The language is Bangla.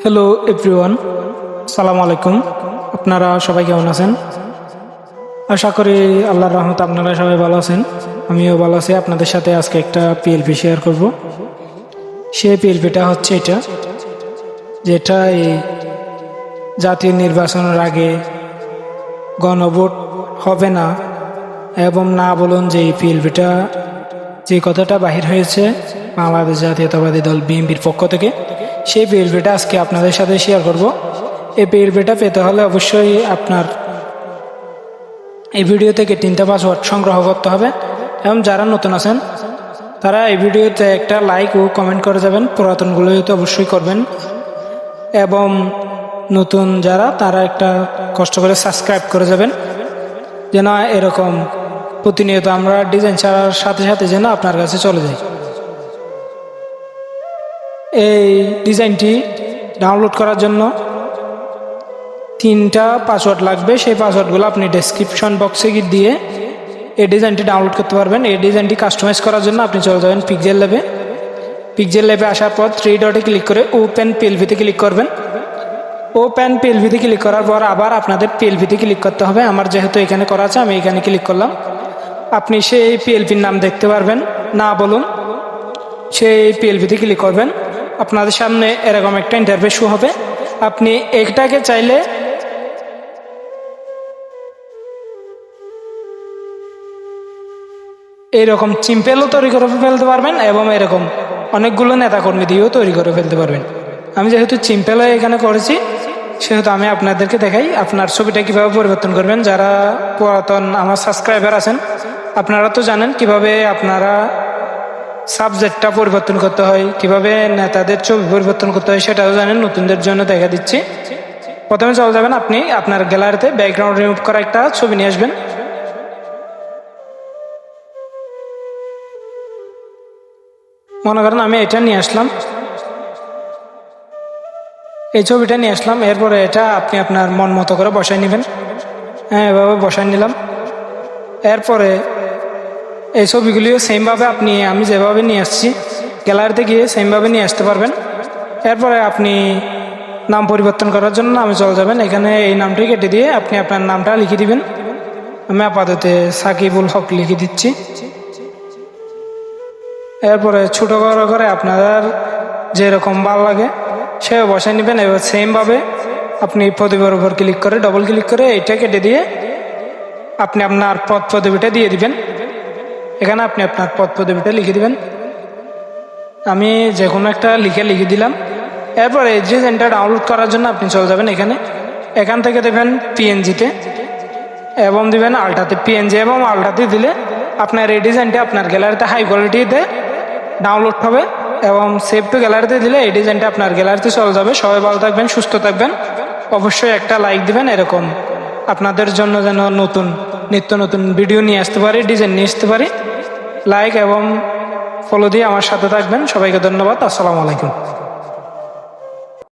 হ্যালো এভরিওয়ান সালাম আলাইকুম আপনারা সবাই কেমন আছেন আশা করি আল্লাহর রহমত আপনারা সবাই ভালো আছেন আমিও ভালো আছি আপনাদের সাথে আজকে একটা পিএলপি শেয়ার করব সেই পিএলপিটা হচ্ছে এটা যেটা এই জাতীয় নির্বাচনের আগে গণভোট হবে না এবং না বলুন যে এই পিএলপিটা যে কথাটা বাহির হয়েছে বাংলাদেশ জাতীয়তাবাদী দল বিএনপির পক্ষ থেকে সেই পিএলপিটা আজকে আপনাদের সাথে শেয়ার করব। এই পিএলপিটা পেতে হলে অবশ্যই আপনার এই ভিডিও থেকে তিনটা পাসওয়ার্ড সংগ্রহ করতে হবে। এবং যারা নতুন আছেন, তারা এই ভিডিওতে একটা লাইক ও কমেন্ট করে যাবেন। পুরাতনগুলো তো অবশ্যই করবেন। এবং নতুন যারা, তারা একটা কষ্ট করে সাবস্ক্রাইব করে যাবেন। যেন এরকম প্রতিনিয়ত আমরা ডিজাইন ছাড়ার সাথে সাথে যেন আপনার কাছে চলে যাই। এই ডিজাইনটি ডাউনলোড করার জন্য তিনটা পাসওয়ার্ড লাগবে। সেই পাসওয়ার্ডগুলো আপনি ডেসক্রিপশন বক্সে গিয়ে দিয়ে এই ডিজাইনটি ডাউনলোড করতে পারবেন। এই ডিজাইনটি কাস্টমাইজ করার জন্য আপনি চলে যাবেন পিকজেল ল্যাবে পিকজেল ল্যাবে আসার পর থ্রি ডটে ক্লিক করে ওপেন পিএলভিতে ক্লিক করবেন। ওপেন পিএলভিতে ক্লিক করার পর আবার আপনাদের পিএলভিতে ক্লিক করতে হবে। আমার যেহেতু এখানে করা আছে, আমি এখানে ক্লিক করলাম। আপনি সেই পিএলপির নাম দেখতে পারবেন। না বলুন, সেই পিএলভিতে ক্লিক করবেন। আপনাদের সামনে এরকম একটা ইন্টারভিউ শো হবে। আপনি একটাকে চাইলে এইরকম চিম্পেলও তৈরি করে ফেলতে পারবেন এবং এরকম অনেকগুলো নেতাকর্মী দিয়েও তৈরি করে ফেলতে পারবেন। আমি যেহেতু চিম্পেলও এখানে করেছি, সেহেতু আমি আপনাদেরকে দেখাই আপনার ছবিটা কীভাবে পরিবর্তন করবেন। যারা পুরাতন আমার সাবস্ক্রাইবার আছেন, আপনারা তো জানেন কীভাবে আপনারা সাবজেক্টটা পরিবর্তন করতে হয়। কীভাবে? নেতাদের ছবি পরিবর্তন করতে হয়, সেটাও জানেন, নতুনদের জন্য দেখা দিচ্ছি। প্রথমে চলে যাবেন আপনি, আপনার গ্যালারিতে ব্যাকগ্রাউন্ড রিমুভ করা একটা ছবি নিয়ে আসবেন। মনে করেন আমি এটা নিয়ে আসলাম। এই ছবিটা নিয়ে আসলাম, এরপরে এটা আপনি আপনার মন মতো করে বসাই নেবেন। হ্যাঁ এভাবে বসাই নিলাম। এরপরে এই ছবিগুলিও সেমভাবে আপনি, আমি যেভাবে নিয়ে আসছি গ্যালারিতে গিয়ে সেমভাবে নিয়ে আসতে পারবেন। এরপরে আপনি নাম পরিবর্তন করার জন্য নামে চলে যাবেন। এখানে এই নামটি কেটে দিয়ে আপনি আপনার নামটা লিখে দিবেন। আমি আপাতত সাকিবুল হক লিখে দিচ্ছি। এরপরে ছোটো বড় করে আপনার যেরকম ভালো লাগে সে বসায় নেবেন। এবার সেমভাবে আপনি প্রদীপের উপর ক্লিক করে ডবল ক্লিক করে এইটা কেটে দিয়ে আপনি আপনার পদ পদবিটা দিয়ে দিবেন। এখানে আপনি আপনার পদ পদবিটা লিখে দিবেন। আমি যে কোনো একটা লিখে লিখে দিলাম। এরপর এই ডিজাইনটা ডাউনলোড করার জন্য আপনি চলে যাবেন এখানে। এখান থেকে দেবেন পিএনজিতে এবং দিবেন আলটাতে পিএনজি এবং আলটাতে দিলে আপনার এই ডিজাইনটা আপনার গ্যালারিতে হাই কোয়ালিটিতে ডাউনলোড হবে এবং সেভ টু গ্যালারিতে দিলে এই ডিজাইনটা আপনার গ্যালারিতে চলে যাবে। সবাই ভালো থাকবেন, সুস্থ থাকবেন। অবশ্যই একটা লাইক দিবেন, এরকম আপনাদের জন্য যেন নতুন, নিত্য নতুন ভিডিও নিয়ে আসতে পারি ডিজাইন নিয়ে আসতে পারি। লাইক এবং ফলো দিয়ে আমার সাথে থাকবেন। সবাইকে ধন্যবাদ। আসসালামু আলাইকুম।